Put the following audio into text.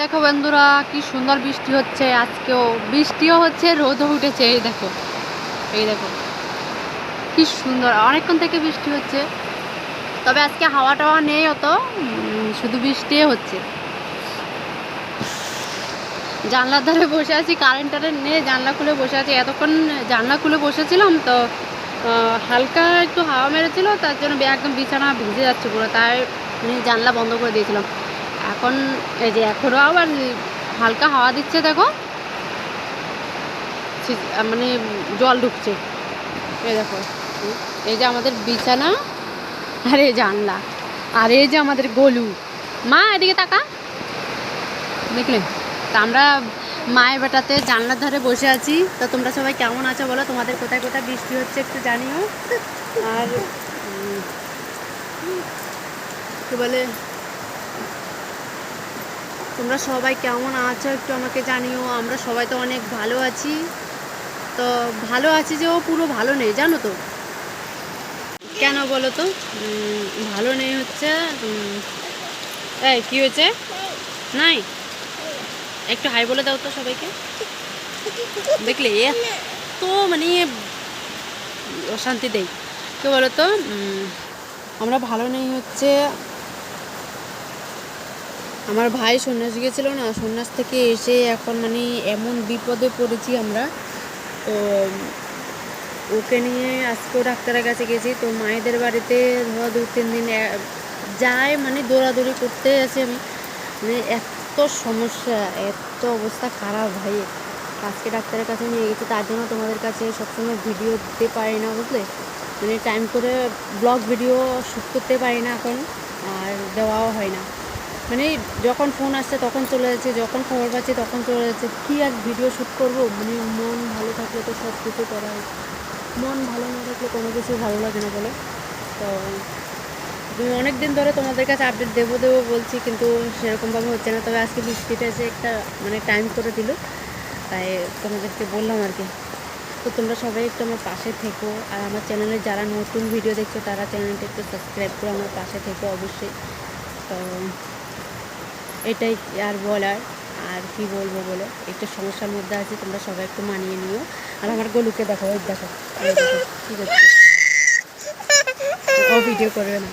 দেখো বন্ধুরা, কি সুন্দর বৃষ্টি হচ্ছে, আজকেও বৃষ্টিও হচ্ছে, রোদও উঠেছে, এই দেখো এই দেখো, কি সুন্দর, অনেকক্ষণ থেকে বৃষ্টি হচ্ছে, তবে আজকে হাওয়া টাওয়া নেই অত শুধু বৃষ্টি হচ্ছে। জানলার ধারে বসে আছি কারেন্ট টারেন্ট নেই, জানলা খুলে বসে আছি, এতক্ষণ জানলা খুলে বসেছিলাম তো হালকা একটু হাওয়া মেরেছিল, তার জন্য একদম বিছানা ভিজে যাচ্ছে পুরো, তাই জানলা বন্ধ করে দিয়েছিলাম। এখন এই যে এখনও আবার হালকা হাওয়া দিচ্ছে, দেখো। মানে জল ঢুকছে। এই দেখো, এই যে আমাদের বিছানা আর এই জানলা আর এই যে আমাদের গলু। মা, এদিকে তাকা। দেখলে? তা আমরা মায়ের বেটাতে জানলার ধারে বসে আছি। তো তোমরা সবাই কেমন আছো বলো? তোমাদের কোথায় কোথায় বৃষ্টি হচ্ছে একটু জানিও। আর কি বলে? তোমরা সবাই কেমন আছো একটু আমাকে জানিও। আমরা সবাই তো অনেক ভালো আছি। তো ভালো আছি যে ও পুরো ভালো নেই, জানো তো? কেন বলো তো? ভালো নেই হচ্ছে এই, কি হয়েছে? নাই? একটু হাই বলে দাও তো সবাইকে। দেখলে তো মানে অশান্তি দেই। তো বলো তো? আমরা ভালো নেই হচ্ছে আমার ভাই সন্ন্যাস গিয়েছিল না, সন্ন্যাস থেকে এসে এখন মানে এমন বিপদে পড়েছি আমরা। তো, ওকে নিয়ে আজকেও ডাক্তারের কাছে গেছি। তো মায়েদের বাড়িতে ধরো দু তিন দিন যায় মানে দৌড়াদৌড়ি করতে আছি আমি। মানে এত সমস্যা, এত অবস্থা খারাপ ভাই। আজকে ডাক্তারের কাছে নিয়ে গেছি, তার জন্য তোমাদের কাছে সবসময় ভিডিও দিতে পারি না, বুঝলে? মানে টাইম করে ব্লগ ভিডিও শ্যুট করতে পারি না এখন, আর দেওয়াও হয় না। মানে যখন ফোন আসছে তখন চলে যাচ্ছে, যখন খবর পাচ্ছি তখন চলে যাচ্ছে। কী আর ভিডিও শ্যুট করব? মানে মন ভালো থাকলে তো সব কিছু করা হয়। মন ভালো না থাকলে কোনো কিছু ভালো লাগে না বলে। তো তুমি অনেক দিন ধরে তোমাদের কাছে আপডেট দেবো দেবো বলছি, কিন্তু সেরকমভাবে হচ্ছে না। তবে আজকে বৃষ্টিটা এসে একটা মানে টাইম করে দিল। তাই তোমাদেরকে বললাম আর কি। তো তোমরা সবাই একটু আমার পাশে থেকো। আর আমার চ্যানেলে যারা নতুন ভিডিও দেখছ, তারা চ্যানেলটা একটু সাবস্ক্রাইব করে আমার পাশে থেকো অবশ্যই। তো এটাই আর বলার, আর কি বলব বলে? একটু সমস্যার মধ্যে আছে, তোমরা সবাই একটু মানিয়ে নিও। আর আমার গলুকে দেখো দেখো ঠিক আছে ও ভিডিও করবে না।